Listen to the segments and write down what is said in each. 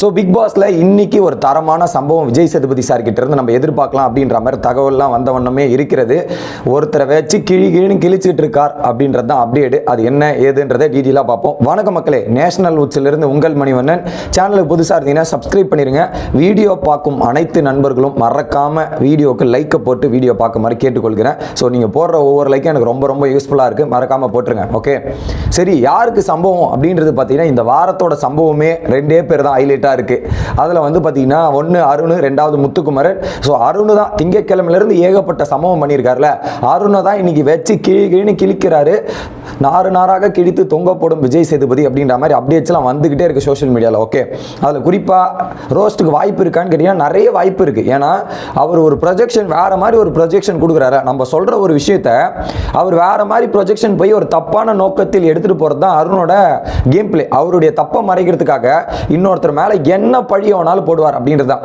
So big பாஸில் இன்னைக்கு ஒரு தரமான சம்பவம் விஜய் சேதுபதி சார் கிட்ட இருந்து நம்ம எதிர்பார்க்கலாம் அப்படின்ற மாதிரி தகவல்லாம் வந்த வண்ணமே இருக்கிறது. ஒருத்தரை வச்சு கிழி கிழின்னு கிழிச்சிட்டு இருக்கார் அப்படின்றது தான் அப்டேட் அது என்ன ஏதுன்றதை டீட்டெயிலாக பார்ப்போம். வணக்கம் மக்களே நேஷனல் இருந்து உங்கள் மணிவண்ணன். சேனலுக்கு புதுசாக இருந்தீங்கன்னா சப்ஸ்கிரைப் பண்ணிடுங்க வீடியோ பார்க்கும் அனைத்து நண்பர்களும் மறக்காமல் வீடியோக்கு லைக்கை போட்டு வீடியோ பார்க்க மாதிரி கேட்டுக்கொள்கிறேன். ஸோ நீங்கள் போடுற ஒவ்வொரு லைக்கும் எனக்கு ரொம்ப ரொம்ப யூஸ்ஃபுல்லாக இருக்குது மறக்காமல் போட்டுருங்க ஓகே சரி யாருக்கு சம்பவம் அப்படின்றது பார்த்தீங்கன்னா இந்த வாரத்தோட சம்பவமே ரெண்டே பேர் தான் ஹைலைட்டாக இருக்குது அதில் வந்து பார்த்திங்கன்னா ஒன்று அருண் ரெண்டாவது முத்துக்குமரன். ஸோ அருண் தான் திங்கக்கிழமையிலேருந்து ஏகப்பட்ட சம்பவம் பண்ணியிருக்காருல. அருணை தான் இன்னைக்கு வச்சு கிழி கிழின்னு கிழிக்கிறாரு. நாறு நாராக கிழித்து தொங்க போடும் விஜய் சேதுபதி அப்படின்ற மாதிரி அப்டேட்ஸ்லாம் வந்துக்கிட்டே இருக்குது சோஷியல் மீடியாவில் ஓகே அதில் குறிப்பாக ரோஸ்ட்டுக்கு வாய்ப்பு இருக்கான்னு கேட்டிங்கன்னா நிறைய வாய்ப்பு இருக்குது ஏன்னா அவர் ஒரு ப்ரொஜெக்ஷன் வேறு மாதிரி ஒரு ப்ரொஜெக்ஷன் கொடுக்குறாரு. நம்ம சொல்கிற ஒரு விஷயத்த அவர் வேறு மாதிரி ப்ரொஜெக்ஷன் போய் ஒரு தப்பான நோக்கத்தில் எடுத்துகிட்டு போகிறது தான் அருணோட கேம் பிளே அவருடைய தப்பை மறைக்கிறதுக்காக இன்னொருத்தர் மேலே என்ன பழி ஆனாலும் போடுவார் அப்படின்றது தான்.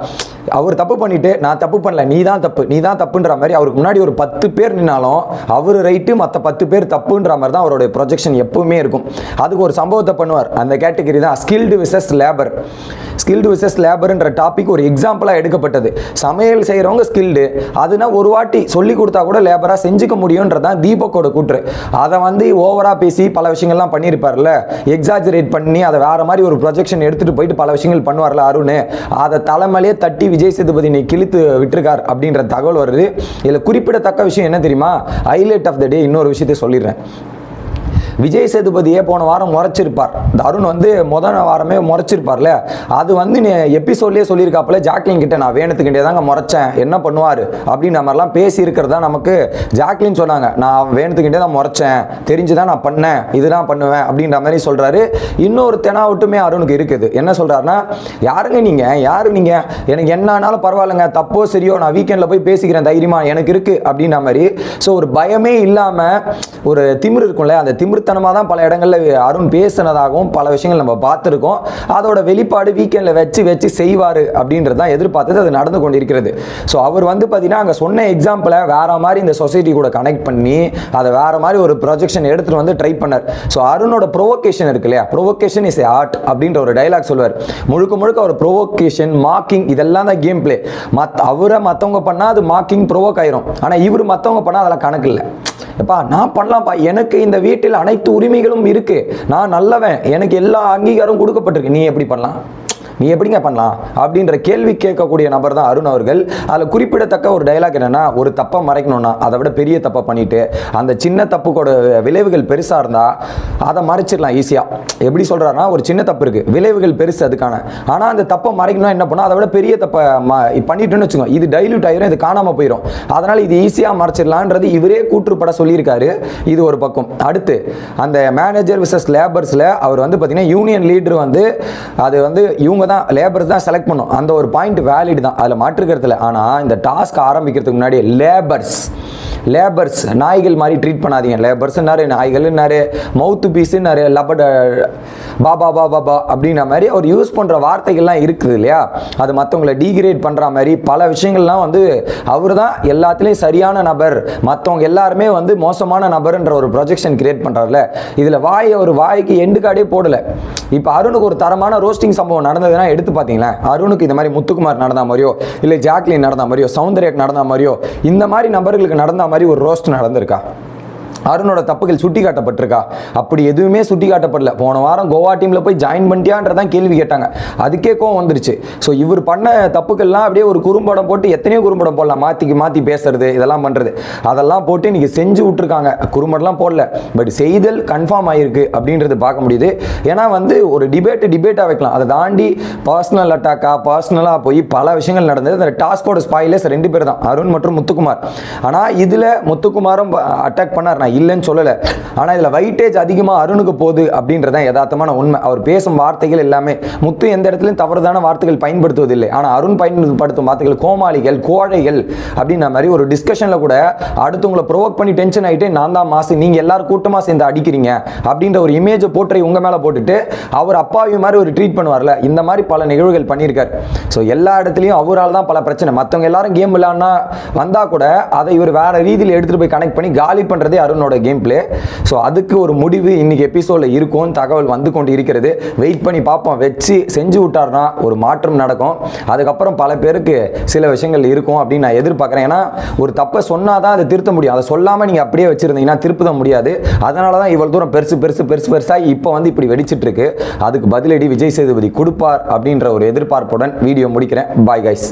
அவர் தப்பு பண்ணிட்டு நான் தப்பு பண்ணல நீ தான் தப்பு நீ தான் தப்புன்ற மாதிரி அவருக்கு முன்னாடி ஒரு பத்து பேர் நின்னாலும் அவர் ரைட்டு மற்ற பத்து பேர் தப்புன்ற மாதிரி தான் அவருடைய ப்ரொஜெக்ஷன் எப்பவுமே இருக்கும். அதுக்கு ஒரு சம்பவத்தை பண்ணுவார். அந்த கேட்டகரி தான் skilled versus labour skilled versus லேபர்ன்ற topic ஒரு எக்ஸாம்பிளாக எடுக்கப்பட்டது. சமையல் செய்கிறவங்க ஸ்கில்டு அதுனா ஒரு வாட்டி சொல்லி கொடுத்தா கூட லேபராக செஞ்சுக்க முடியுன்றதான் தீபக்கோட கூற்று. அதை வந்து ஓவராக பேசி பல விஷயங்கள்லாம் பண்ணியிருப்பார்ல. எக்ஸாஜரேட் பண்ணி அதை வேற மாதிரி ஒரு ப்ரொஜெக்ஷன் எடுத்துகிட்டு போயிட்டு பல விஷயங்கள் பண்ணுவார்ல அருண். அதை தலைமையிலே தட்டி விஜய் சேதுபதி நீ கிழித்து விட்டுருக்கார் அப்படின்ற தகவல் வருது. இதில் குறிப்பிடத்தக்க விஷயம் என்ன தெரியுமா? ஹைலைட் ஆஃப் த டே இன்னொரு விஷயத்தை சொல்லிடுறேன். விஜய் சேதுபதியே போன வாரம் முறைச்சிருப்பார். தருண் அருண் வந்து முதல் வாரமே முறைச்சிருப்பார்ல. அது வந்து நீ எபிசோட்லேயே சொல்லியிருக்காப்புல ஜாக்லின் கிட்ட நான் வேணுத்துக்கிட்டே தாங்க முறைச்சேன். என்ன பண்ணுவார்? அப்படின்ற மாதிரிலாம் பேசி இருக்கிறதா நமக்கு ஜாக்லின் சொன்னாங்க. நான் வேணுத்துக்கிட்டே தான் முறைச்சேன். தெரிஞ்சு தான் நான் பண்ணேன். இதுதான் பண்ணுவேன் அப்படின்ற மாதிரி சொல்கிறாரு இன்னொரு தெனாவட்டுமே அருணுக்கு இருக்குது. என்ன சொல்கிறாருன்னா யாருங்க நீங்கள் யாரு நீங்கள் எனக்கு என்ன ஆனாலும் பரவாயில்லைங்க. தப்போ சரியோ நான் வீக்கெண்டில் போய் பேசிக்கிறேன். தைரியமா எனக்கு இருக்குது அப்படின்ற மாதிரி. ஸோ ஒரு பயமே இல்லாமல் ஒரு திமிரு இருக்கும்ல அந்த திமிர்த்தனமாக தான் பல இடங்களில் அருண் பேசினதாகவும் பல விஷயங்கள் நம்ம பார்த்துருக்கோம். அதோட வெளிப்பாடு வீக்கெண்டில் வச்சு வச்சு செய்வார் அப்படின்றது தான் எதிர்பார்த்தது. அது நடந்து கொண்டிருக்கிறது. ஸோ அவர் வந்து பார்த்தீங்கன்னா அங்கே சொன்ன எக்ஸாம்பிளை வேற மாதிரி இந்த சொசைட்டி கூட கனெக்ட் பண்ணி அதை வேற மாதிரி ஒரு ப்ரொஜெக்ஷன் எடுத்துகிட்டு வந்து ட்ரை பண்ணார். ஸோ அருணோட ப்ரொவோகேஷன் இருக்கு இல்லையா? ப்ரொவோகேஷன் இஸ் ஏ ஆர்ட் அப்படின்ற ஒரு டைலாக் சொல்வார் முழுக்க முழுக்க ஒரு ப்ரொவோகேஷன் மார்க்கிங் இதெல்லாம் தான் கேம் பிளே மத் அவரை மற்றவங்க பண்ணால் அது மார்க்கிங் ப்ரொவோக் ஆயிரும். ஆனால் இவர் மற்றவங்க பண்ணால் அதெல்லாம் கணக்கு இல்லை. எப்பா நான் பண்ணலாம்ப்பா. எனக்கு இந்த வீட்டில் அனைத்து உரிமைகளும் இருக்கு. நான் நல்லவன். எனக்கு எல்லா அங்கீகாரமும் கொடுக்கப்பட்டிருக்கு. நீ எப்படி பண்ணலாம்? நீ எப்படிங்க பண்ணலாம்? அப்படின்ற கேள்வி கேட்கக்கூடிய நபர் தான் அருண் அவர்கள். அதில் குறிப்பிடத்தக்க ஒரு டைலாக் என்னென்னா ஒரு தப்பை மறைக்கணும்னா அதை விட பெரிய தப்பை பண்ணிட்டு அந்த சின்ன தப்புக்கோட விளைவுகள் பெருசாக இருந்தால் அதை மறைச்சிடலாம் ஈஸியாக எப்படி சொல்கிறாருன்னா ஒரு சின்ன தப்பு இருக்குது விளைவுகள் பெருசு அதுக்கான. ஆனால் அந்த தப்பை மறைக்கணும் என்ன பண்ணால் அதை விட பெரிய தப்பை ம பண்ணிட்டுன்னு வச்சுக்கோங்க. இது டைல்யூட் ஆயிரும் இது காணாமல் போயிடும் அதனால் இது ஈஸியாக மறைச்சிடலான்றது இவரே கூற்றுப்பட சொல்லியிருக்காரு. இது ஒரு பக்கம். அடுத்து அந்த மேனேஜர் விசஸ் லேபர்ஸில் அவர் வந்து பார்த்தீங்கன்னா யூனியன் லீடர் வந்து அது வந்து இவங்க தான் லேபர்ஸ் தான் செலக்ட் பண்ணும். அந்த ஒரு பாயிண்ட் வேலிட் தான். அதில் மாற்றுக்கிறதுல ஆனால் இந்த டாஸ்க் ஆரம்பிக்கிறதுக்கு முன்னாடி லேபர்ஸ் லேபர்ஸ் நாய்கள் மாதிரி ட்ரீட் பண்ணாதீங்க. லேபர்ஸ்ஸு நிறைய நாய்கள் நிறைய மவுத்து பீஸுன்னாரு லபட பாபா பா பாபா அப்படின்ற மாதிரி அவர் யூஸ் பண்ணுற வார்த்தைகள்லாம் இருக்குது இல்லையா? அது மற்றவங்களை டீக்ரேட் பண்ணுற மாதிரி பல விஷயங்கள்லாம் வந்து அவர் தான் எல்லாத்துலேயும் சரியான நபர். மற்றவங்க எல்லாருமே வந்து மோசமான நபர்ன்ற ஒரு ப்ரொஜெக்ஷன் கிரியேட் பண்ணுறாருல இதில் வாய் ஒரு வாய்க்கு எண்டு கார்டே போடலை. இப்போ அருணுக்கு ஒரு தரமான ரோஸ்டிங் சம்பவம் நடந்ததுன்னா எடுத்து பார்த்தீங்களேன் அருணுக்கு இந்த மாதிரி முத்துக்குமார் நடந்த மாதிரியோ இல்லை ஜாக்லின் நடந்த மாதிரியோ சௌந்தர்யாக்கு நடந்த மாதிரியோ இந்த மாதிரி நபர்களுக்கு நடந்த மாதிரி ஒரு ரோஸ்ட் நடந்திருக்கா? அருணோட தப்புகள் சுட்டி காட்டப்பட்டிருக்கா அப்படி எதுவுமே சுட்டி காட்டப்படல போன வாரம் கோவா டீமில் போய் ஜாயின் பண்ணிட்டியான்றதான் கேள்வி கேட்டாங்க. அதுக்கே கோவம் வந்துருச்சு. ஸோ இவர் பண்ண தப்புக்கள்லாம் அப்படியே ஒரு குறும்படம் போட்டு எத்தனையோ குறும்படம் போடலாம். மாற்றிக்கு மாற்றி பேசுறது இதெல்லாம் பண்ணுறது அதெல்லாம் போட்டு இன்றைக்கி செஞ்சு விட்ருக்காங்க குறும்படம்லாம் போடல. பட் செய்தல் கன்ஃபார்ம் ஆகிருக்கு அப்படின்றது பார்க்க முடியுது. ஏன்னா வந்து ஒரு டிபேட்டு டிபேட்டாக வைக்கலாம். அதை தாண்டி பர்சனல் அட்டாக்காக பர்சனலாக போய் பல விஷயங்கள் நடந்தது. அந்த டாஸ்கோட ஸ்பாயிலர்ஸ் ரெண்டு பேர் தான். அருண் மற்றும் முத்துக்குமார். ஆனால் இதில் முத்துக்குமாரும் அட்டாக் பண்ணார். நான் இல்லைன்னு சொல்லலை. ஆனால் இதில் வைட்டேஜ் அதிகமாக அருணுக்கு போகுது அப்படின்றதான் யதார்த்தமான உண்மை. அவர் பேசும் வார்த்தைகள் எல்லாமே முத்து எந்த இடத்துலையும் தவறுதான வார்த்தைகள் பயன்படுத்துவதில்லை. ஆனால் அருண் பயன்படுத்தும் வார்த்தைகள் கோமாளிகள் கோழைகள் அப்படின்ற மாதிரி ஒரு டிஸ்கஷனில் கூட அடுத்தவங்களை ப்ரொவோக் பண்ணி டென்ஷன் ஆகிட்டு நான் தான் மாசு நீங்கள் எல்லாரும் கூட்டமாக சேர்ந்து அடிக்கிறீங்க அப்படின்ற ஒரு இமேஜை போட்டு உங்கள் மேலே போட்டுட்டு அவர் அப்பாவி மாதிரி ஒரு ட்ரீட் பண்ணுவார்ல. இந்த மாதிரி பல நிகழ்வுகள் பண்ணியிருக்கார். ஸோ எல்லா இடத்துலையும் அவரால் தான் பல பிரச்சனை. மற்றவங்க எல்லாரும் கேம் விளையாடினா வந்தால் கூட அதை இவர் வேறு ரீதியில் எடுத்துகிட்டு போய் கனெக்ட் பண்ணி காலி பண்ணுறதே அருணோட வில்லனோட கேம் பிளே ஸோ அதுக்கு ஒரு முடிவு இன்னைக்கு எபிசோடில் இருக்கும் தகவல் வந்து கொண்டு இருக்கிறது வெயிட் பண்ணி பார்ப்போம். வச்சு செஞ்சு விட்டார்னா ஒரு மாற்றம் நடக்கும். அதுக்கப்புறம் பல பேருக்கு சில விஷயங்கள் இருக்கும் அப்படின்னு நான் எதிர்பார்க்குறேன். ஏன்னா ஒரு தப்பை சொன்னால் தான் அதை திருத்த முடியும். அதை சொல்லாமல் நீங்கள் அப்படியே வச்சுருந்தீங்கன்னா திருப்பத முடியாது. அதனால தான் இவ்வளோ தூரம் பெருசு பெருசு பெருசு பெருசாக இப்போ வந்து இப்படி வெடிச்சிட்டு இருக்கு அதுக்கு பதிலடி விஜய் சேதுபதி கொடுப்பார் அப்படின்ற ஒரு எதிர்பார்ப்புடன் வீடியோ முடிக்கிறேன். Bye guys